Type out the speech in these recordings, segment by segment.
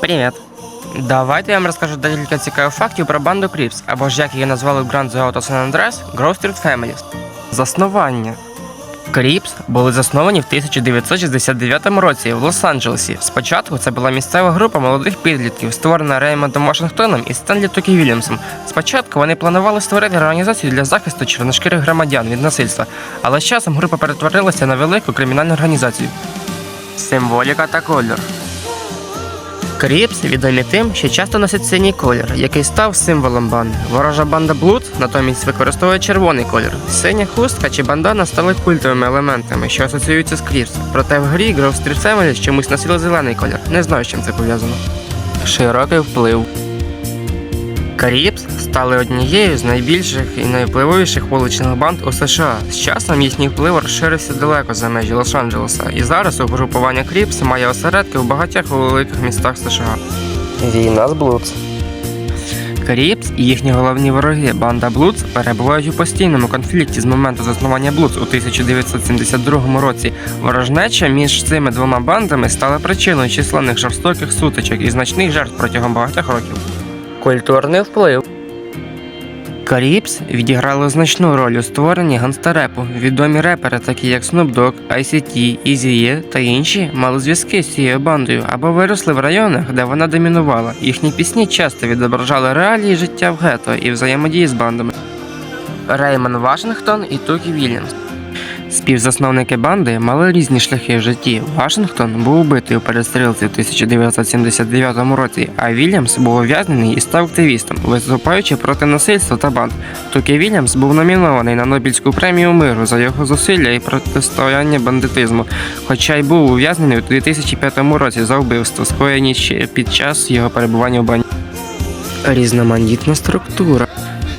Привіт. Давайте я вам розкажу декілька цікавих фактів про банду Кріпс, або ж як її назвали в Grand Theft Auto San Andreas Grove Street Families. Заснування. Кріпс були засновані в 1969 році в Лос-Анджелесі. Спочатку це була місцева група молодих підлітків, створена Реймондом Вашингтоном і Стенлі Тукі Вільямсом. Спочатку вони планували створити організацію для захисту чорношкірих громадян від насильства, але з часом група перетворилася на велику кримінальну організацію. Символіка та кольор. Кріпс відомі тим, що часто носить синій колір, який став символом банди. Ворожа банда Блуд натомість використовує червоний колір. Синя хустка чи бандана стали культовими елементами, що асоціюються з Кріпс. Проте в грі Гров Street чомусь носили зелений колір. Не знаю, з чим це пов'язано. Широкий вплив. Кріпс стали однією з найбільших і найвпливовіших вуличних банд у США. З часом їхній вплив розширився далеко за межі Лос-Анджелеса, і зараз угрупування Кріпс має осередки в багатьох великих містах США. Війна з Блудс. Кріпс і їхні головні вороги, банда Блудс, перебувають у постійному конфлікті з моменту заснування Блудс у 1972 році. Ворожнеча між цими двома бандами стала причиною численних жорстоких сутичок і значних жертв протягом багатьох років. Культурний вплив. Каріпс відіграли значну роль у створенні ганстарепу. Відомі репери, такі як Snoop Dogg, ICT, Eazy-E та інші, мали зв'язки з цією бандою або виросли в районах, де вона домінувала. Їхні пісні часто відображали реалії життя в гетто і взаємодії з бандами. Реймон Вашингтон і Тукі Вільямс. Співзасновники банди мали різні шляхи в житті. Вашингтон був убитий у перестрілці в 1979 році, а Вільямс був ув'язнений і став активістом, виступаючи проти насильства та банд. Тукі Вільямс був номінований на Нобелівську премію миру за його зусилля і протистояння бандитизму, хоча й був ув'язнений у 2005 році за вбивство, скоєні ще під час його перебування в банді. Різноманітна структура.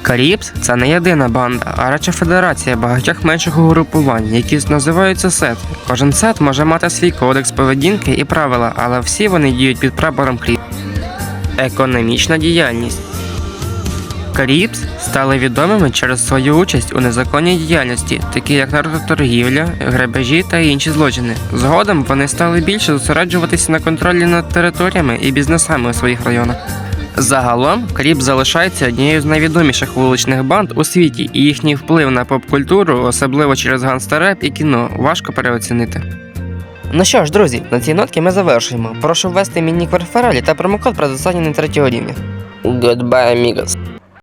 Каріпс це не єдина банда, а радше федерація багатьох менших угрупувань, які називаються сет. Кожен сет може мати свій кодекс поведінки і правила, але всі вони діють під прапором Кріпс. Економічна діяльність. Каріпс стали відомими через свою участь у незаконній діяльності, такі як наркоторгівля, грабежі та інші злочини. Згодом вони стали більше зосереджуватися на контролі над територіями і бізнесами у своїх районах. Загалом Кріп залишається однією з найвідоміших вуличних банд у світі, і їхній вплив на поп-культуру, особливо через гангстер-реп і кіно, важко переоцінити. Ну що ж, друзі, на цій нотці ми завершуємо. Прошу ввести мій нік в рефералі та промокод при досягненні третього рівня. Goodbye, amigos.